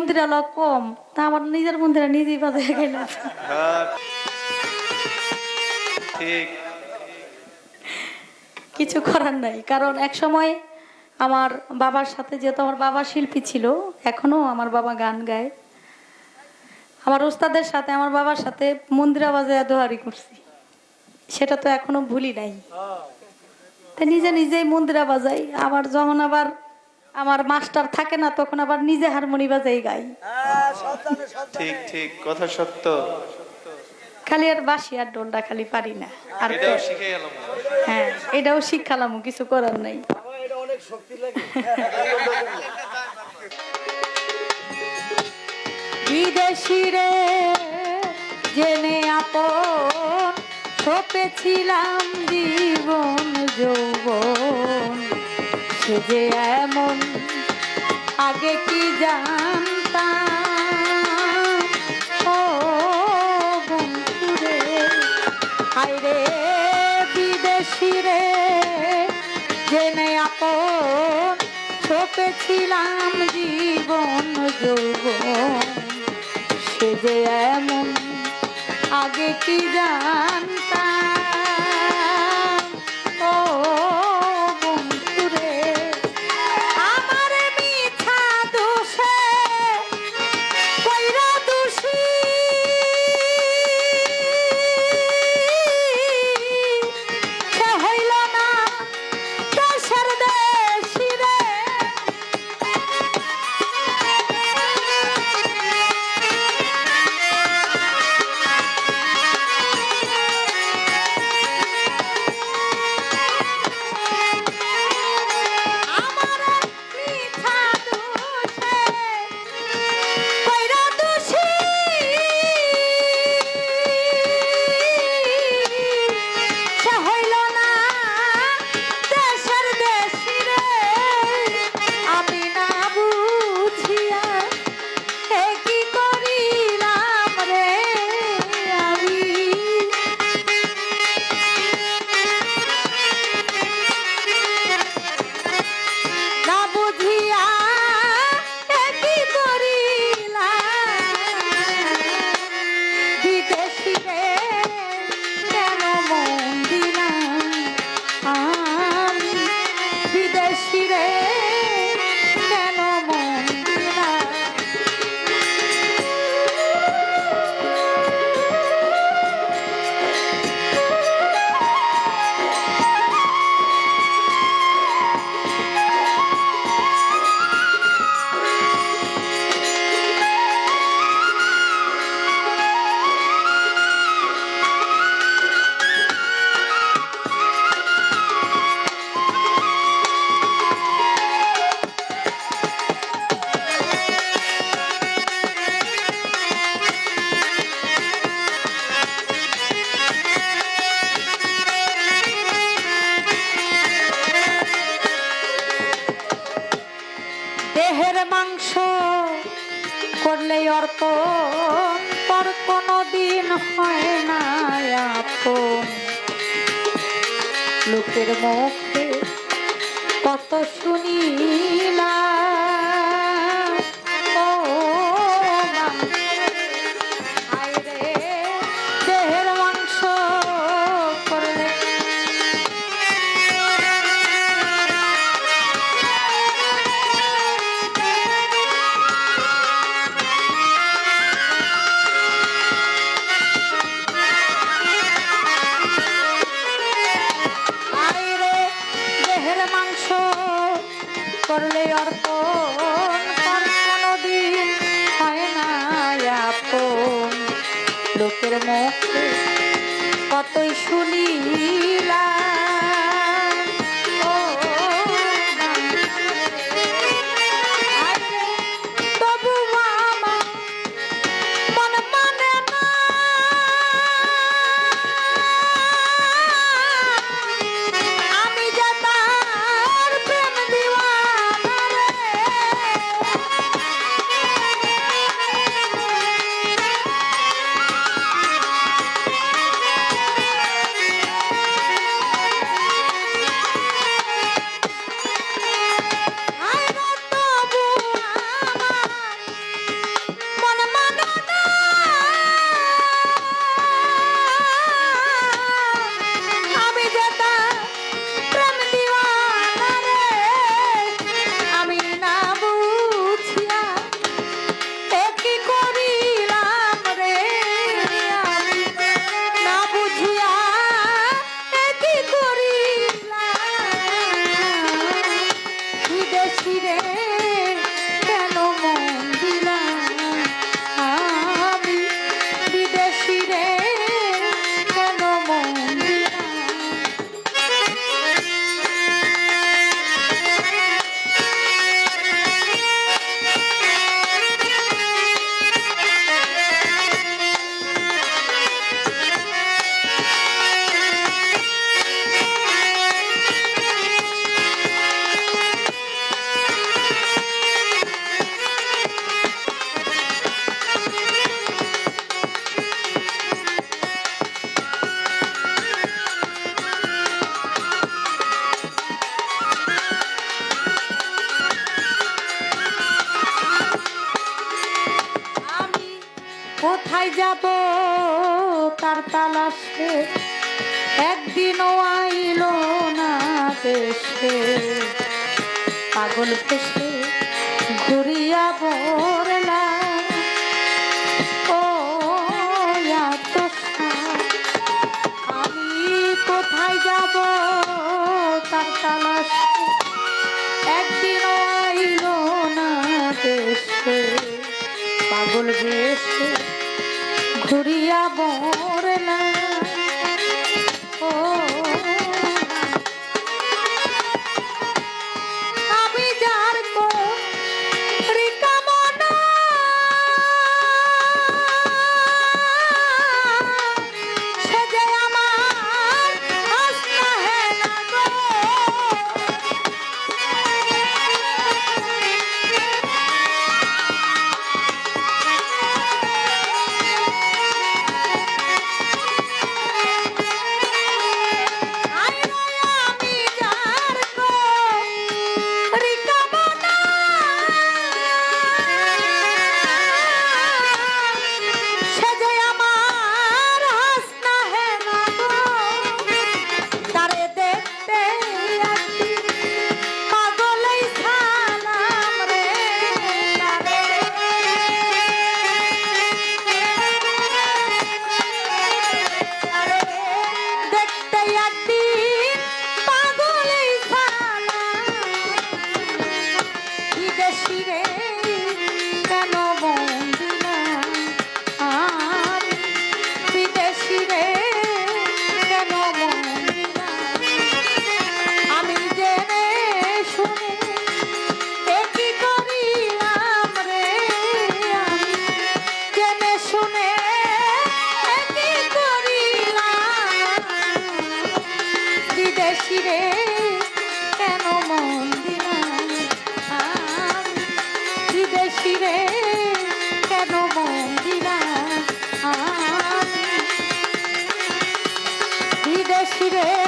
মন্দিরে লোক কম তা আমার নিজের মন্দিরে নিজেই বাজায় গেলাম হ্যাঁ। ঠিক। কিছু করার নাই কারণ এক সময় আমার বাবার সাথে যেহেতু আমার বাবা শিল্পী ছিল এখনও আমার বাবা গান গায়। আমার ওস্তাদের সাথে আমার বাবার সাথে মন্দিরা বাজায় দোহারি করছি। সেটা তো এখনও ভুলি নাই। তা নিজে নিজেই মন্দিরা বাজাই আবার যখন আবার আমার মাস্টার থাকে না তখন আবার নিজে হারমোনি বাজাই গাই। ঠিক ঠিক কথা সত্য। খালি আর বাসি আর ডোলটা খালি পারি না আর হ্যাঁ এটাও শিক্ষালাম কিছু করার নাই। বিদেশি রে জেনে আপন সপেছিলাম জীবন যৌবন। সে যে এমন। আগে কি জানতাম? ও বন্ধুরে হায়রে বিদেশি রে, জেনে আপন ছোপেছিলাম জীবন যৌবন। সে যে এমন, আগে কি জানতাম? লোকের মুখে কত শুনিলাম। করলে অর্পণ হয় না লোকের মুখে কতই শুনিলাম যাব, তার তালাশে। একদিনও আইল না দেশে। পাগল ফেসে ঘুরিয়া বরলা। ও আমি কোথায় যাব, তার তালাশে? একদিনও আইল না দেশে। পাগল বেশে ঘুরিয়া বর না রে